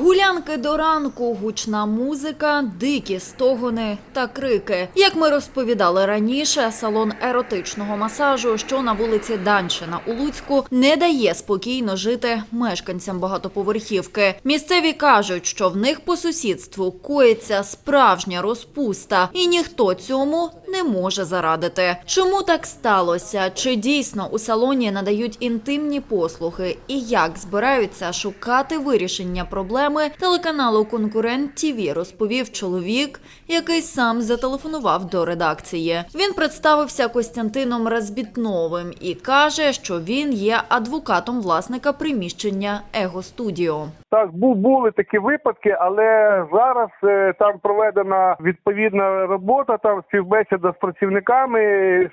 Гулянки до ранку, гучна музика, дикі стогони та крики. Як ми розповідали раніше, салон еротичного масажу, що на вулиці Даншина у Луцьку, не дає спокійно жити мешканцям багатоповерхівки. Місцеві кажуть, що в них по сусідству коїться справжня розпуста, і ніхто цьому не може зарадити. Чому так сталося? Чи дійсно у салоні надають інтимні послуги? І як збираються шукати вирішення проблеми телеканалу Конкурент ТІВІ розповів чоловік, який сам зателефонував до редакції. Він представився Костянтином Розбітновим і каже, що він є адвокатом власника приміщення Его Студіо. Так, бу- були такі випадки, але зараз е, там проведена відповідна робота, там співбесіда з працівниками,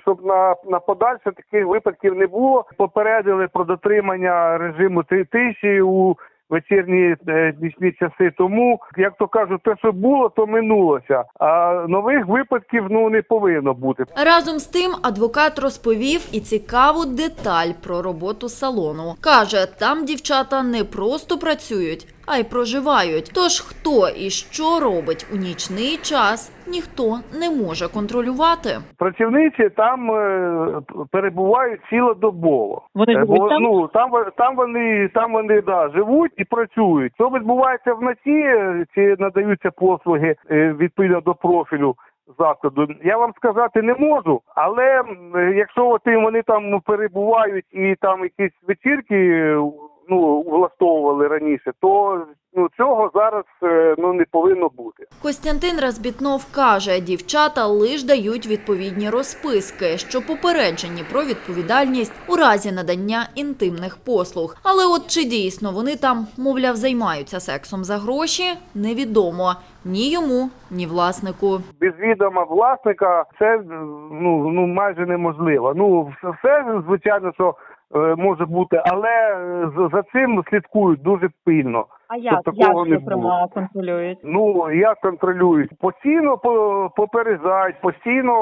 щоб на, на подальше таких випадків не було. Попередили про дотримання режиму три тиші у вечірні е, нічні часи. Тому, як то кажуть, те, що було, то минулося. А нових випадків ну не повинно бути. Разом з тим адвокат розповів і цікаву деталь про роботу салону. Каже, там дівчата не просто працюють, а й проживають. Тож хто і що робить у нічний час, ніхто не може контролювати. Працівниці там е, перебувають цілодобово. Вони Е, живуть бо, там? Ну там во- там вони там вони да живуть і працюють. Що відбувається вночі, е, чи надаються послуги відповідно до профілю закладу. Я вам сказати не можу, але якщо от вони там ну, перебувають і там якісь вечірки ну влаштовували раніше, то ну цього зараз е, ну не повинно бути. Костянтин Розбітнов каже, дівчата лиш дають відповідні розписки, що попереджені про відповідальність у разі надання інтимних послуг. Але от чи дійсно вони там, мовляв, займаються сексом за гроші, невідомо ні йому, ні власнику. без відома власника це ну, ну майже неможливо. Ну все, звичайно, що е, може бути, але е, за цим слідкують дуже пильно. А як, Щоб як такого не зокрема контролюють? Ну як контролюють? Постійно по- попереджають, постійно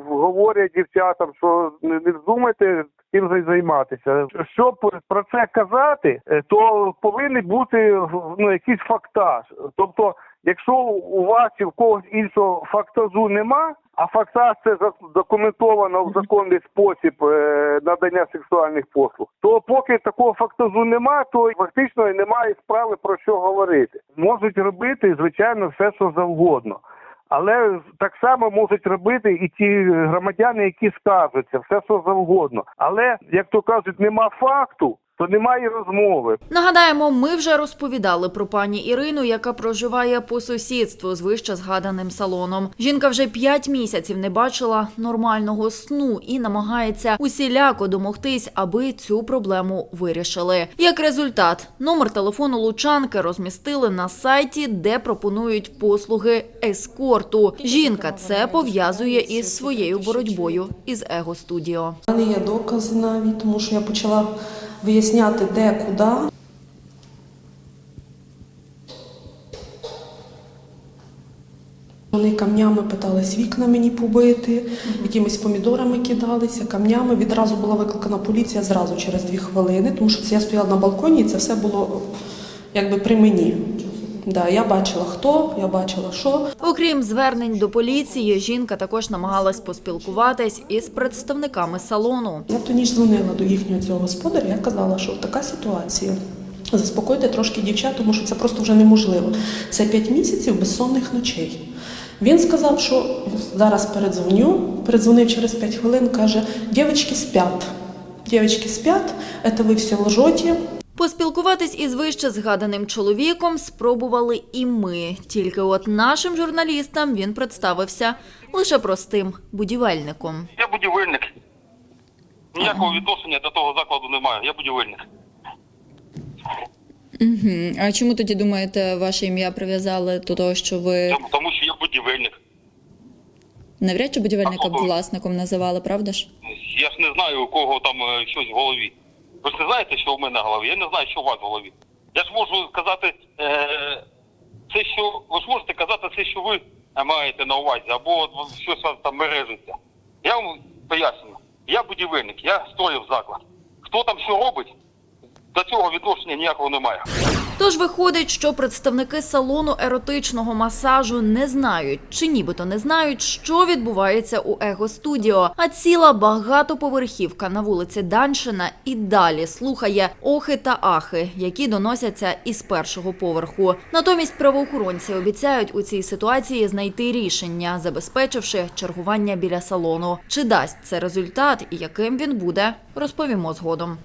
говорять дівчатам, що не, вздумайте цим зай- займатися. Щоб про це казати, е, то повинен бути ну якийсь фактаж. Тобто, якщо у вас чи в когось іншого фактажу нема, а фактаж це за- документовано в законний спосіб е, надання сексуальних послуг, то поки такого фактажу нема, то фактично і немає справи про що говорити. Можуть робити звичайно все, що завгодно. Але так само можуть робити і ті громадяни, які скажуться, все що завгодно. Але як то кажуть, нема факту, то немає розмови. Нагадаємо, ми вже розповідали про пані Ірину, яка проживає по сусідству з вище згаданим салоном. Жінка вже п'ять місяців не бачила нормального сну і намагається усіляко домогтись, аби цю проблему вирішили. Як результат, номер телефону Лучанки розмістили на сайті, де пропонують послуги ескорту. Жінка це пов'язує із своєю боротьбою із его студіо. У мене є докази навіть, тому що я почала виясняти, де, куди. Вони камнями питались вікна мені побити, якимись помідорами кидалися, камнями. Відразу була викликана поліція зразу через дві хвилини, тому що це я стояла на балконі, і це все було якби при мені. Да, я бачила хто, я бачила що. Окрім звернень до поліції, жінка також намагалась поспілкуватись із представниками салону. Я ту ніч дзвонила до їхнього цього господаря, я казала, що така ситуація. Заспокойте трошки дівчат, тому що це просто вже неможливо. Це 5 місяців безсонних ночей. Він сказав, що зараз передзвоню, передзвонив через 5 хвилин, каже: дівчатки спять. Дівчатки спять, це ви все лжете. Поспілкуватись із вище згаданим чоловіком спробували і ми. Тільки от нашим журналістам він представився лише простим будівельником. Я будівельник. Ніякого відношення до того закладу немає. Я будівельник. Угу. А чому тоді думаєте, ваше ім'я прив'язали до того, що ви Тому- Тому що я будівельник. навряд чи будівельника кого? власником називали, правда ж? Я ж не знаю, у кого там е, щось в голові. Ви ж не знаєте, що в мене в голові? Я не знаю, що у вас в голові. Я ж можу сказати, е, це, що ви ж можете казати це, що ви маєте на увазі, або щось вас там мережиться. Я вам поясню. Я будівельник, я строїв заклад. Хто там що робить, до цього відношення ніякого немає. Тож виходить, що представники салону еротичного масажу не знають, чи нібито не знають, що відбувається у его студіо. А ціла багатоповерхівка на вулиці Даншина і далі слухає охи та ахи, які доносяться із першого поверху. Натомість правоохоронці обіцяють у цій ситуації знайти рішення, забезпечивши чергування біля салону. Чи дасть це результат і яким він буде, розповімо згодом.